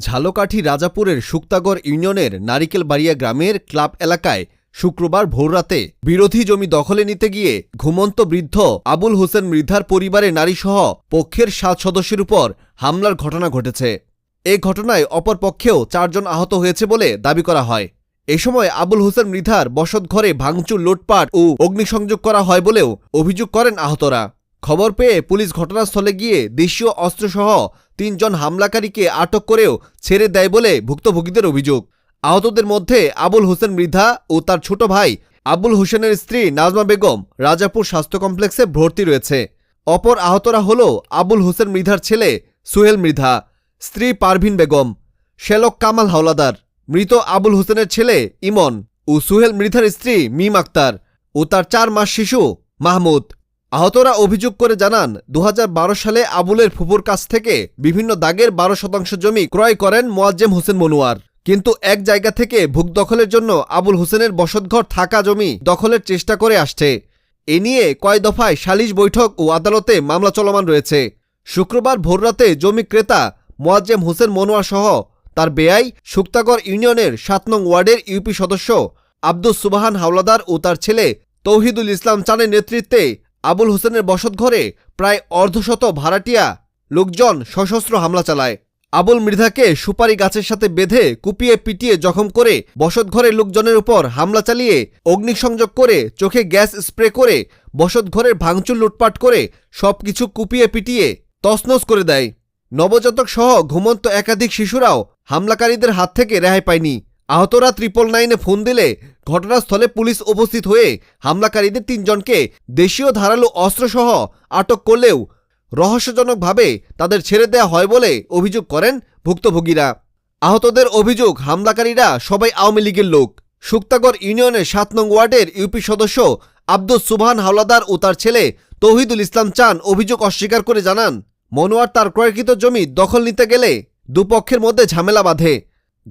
ঝালকাঠি রাজাপুরের শুক্তাগড় ইউনিয়নের নারিকেলবাড়িয়া গ্রামের ক্লাব এলাকায় শুক্রবার ভোররাতে বিরোধী জমি দখলে নিতে গিয়ে ঘুমন্ত বৃদ্ধ আবুল হোসেন মৃধার পরিবারের নারীসহ পক্ষের সাত সদস্যের উপর হামলার ঘটনা ঘটেছে। এ ঘটনায় অপর পক্ষেও চারজন আহত হয়েছে বলে দাবি করা হয়। এ সময় আবুল হোসেন মৃধার বসতঘরে ভাঙচুর, লুটপাট ও অগ্নিসংযোগ করা হয় বলেও অভিযোগ করেন আহতরা। খবর পেয়ে পুলিশ ঘটনাস্থলে গিয়ে দেশীয় অস্ত্রসহ তিনজন হামলাকারীকে আটক করেও ছেড়ে দেয় বলে ভুক্তভোগীদের অভিযোগ। আহতদের মধ্যে আবুল হোসেন মৃধা ও তার ছোট ভাই আবুল হোসেনের স্ত্রী নাজমা বেগম রাজাপুর স্বাস্থ্য কমপ্লেক্সে ভর্তি রয়েছে। অপর আহতরা হল আবুল হোসেন মৃধার ছেলে সুহেল মৃধা, স্ত্রী পারভিন বেগম, শেলক কামাল হাওলাদার। মৃত আবুল হোসেনের ছেলে ইমন ও সুহেল মৃধার স্ত্রী মিম আক্তার ও তার চার মাস শিশু মাহমুদ। আহতরা অভিযোগ করে জানান দু হাজার বারো সালে আবুলের ফুপুর কাছ থেকে বিভিন্ন দাগের বারো শতাংশ জমি ক্রয় করেন মোয়াজ্জেম হোসেন মনোয়ার। কিন্তু এক জায়গা থেকে ভূক দখলের জন্য আবুল হোসেনের বসতঘর থাকা জমি দখলের চেষ্টা করে আসছে। এ নিয়ে কয় দফায় সালিশ বৈঠক ও আদালতে মামলা চলমান রয়েছে। শুক্রবার ভোররাতে জমি ক্রেতা মোয়াজ্জেম হোসেন মনোয়ার সহ তার বেয়াই শুক্তাগড় ইউনিয়নের সাত নং ওয়ার্ডের ইউপি সদস্য আব্দুস সুবাহান হাওলাদার ও তার ছেলে তৌহিদুল ইসলাম চানের নেতৃত্বে আবুল হোসেনের বসতঘরে প্রায় অর্ধশত ভাড়াটিয়া লোকজন সশস্ত্র হামলা চালায়। আবুল মৃধাকে সুপারি গাছের সাথে বেঁধে কুপিয়ে পিটিয়ে জখম করে বসতঘরের লোকজনের উপর হামলা চালিয়ে অগ্নিসংযোগ করে চোখে গ্যাস স্প্রে করে বসতঘরের ভাঙচুর লুটপাট করে সবকিছু কুপিয়ে পিটিয়ে তছনছ করে দেয়। নবজাতক সহ ঘুমন্ত একাধিক শিশুরাও হামলাকারীদের হাত থেকে রেহাই পায়নি। আহতরা ত্রিপল নাইনে ফোন দিলে ঘটনাস্থলে পুলিশ উপস্থিত হয়ে হামলাকারীদের তিনজনকে দেশীয় ধারালো অস্ত্রসহ আটক করলেও রহস্যজনকভাবে তাদের ছেড়ে দেওয়া হয় বলে অভিযোগ করেন ভুক্তভোগীরা। আহতদের অভিযোগ, হামলাকারীরা সবাই আওয়ামী লীগের লোক। শুক্তাগড় ইউনিয়নের সাত নং ওয়ার্ডের ইউপি সদস্য আব্দুস সুবহান হাওলাদার ও তার ছেলে তৌহিদুল ইসলাম চান অভিযোগ অস্বীকার করে জানান, মনোয়ার তার ক্রয়কৃত জমি দখল নিতে গেলে দুপক্ষের মধ্যে ঝামেলা বাঁধে।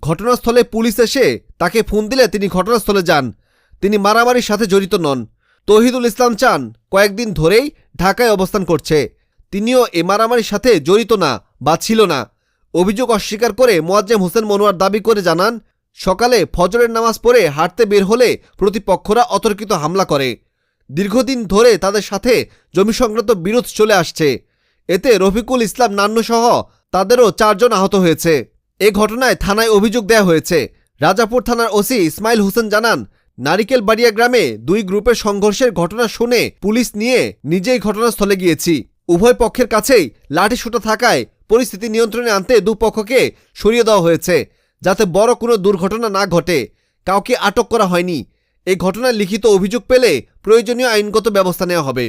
ঘটনাস্থলে পুলিশ এসে তাকে ফোন দিলে তিনি ঘটনাস্থলে যান। তিনি মারামারির সাথে জড়িত নন। তহিদুল ইসলাম চান কয়েকদিন ধরেই ঢাকায় অবস্থান করছে। তিনিও এ মারামারির সাথে জড়িত না বা ছিল না। অভিযোগ অস্বীকার করে মোয়াজ্জেম হোসেন মনোয়ার দাবি করে জানান, সকালে ফজরের নামাজ পড়ে হাঁটতে বের হলে প্রতিপক্ষরা অতর্কিত হামলা করে। দীর্ঘদিন ধরে তাদের সাথে জমি সংক্রান্ত বিরোধ চলে আসছে। এতে রফিকুল ইসলাম নান্নসহ তাদেরও চারজন আহত হয়েছে। এ ঘটনায় থানায় অভিযোগ দেয়া হয়েছে। রাজাপুর থানার ওসি ইসমাইল হোসেন জানান নারিকেল বাড়িয়া গ্রামে দুই গ্রুপের সংঘর্ষের ঘটনা শুনে পুলিশ নিয়ে নিজেই ঘটনাস্থলে গিয়েছি। উভয় পক্ষের কাছেই লাঠি থাকায় পরিস্থিতি নিয়ন্ত্রণে আনতে দুপক্ষকে সরিয়ে দেওয়া হয়েছে, যাতে বড় কোনো দুর্ঘটনা না ঘটে। কাউকে আটক করা হয়নি। এই ঘটনায় লিখিত অভিযোগ পেলে প্রয়োজনীয় আইনগত ব্যবস্থা নেওয়া হবে।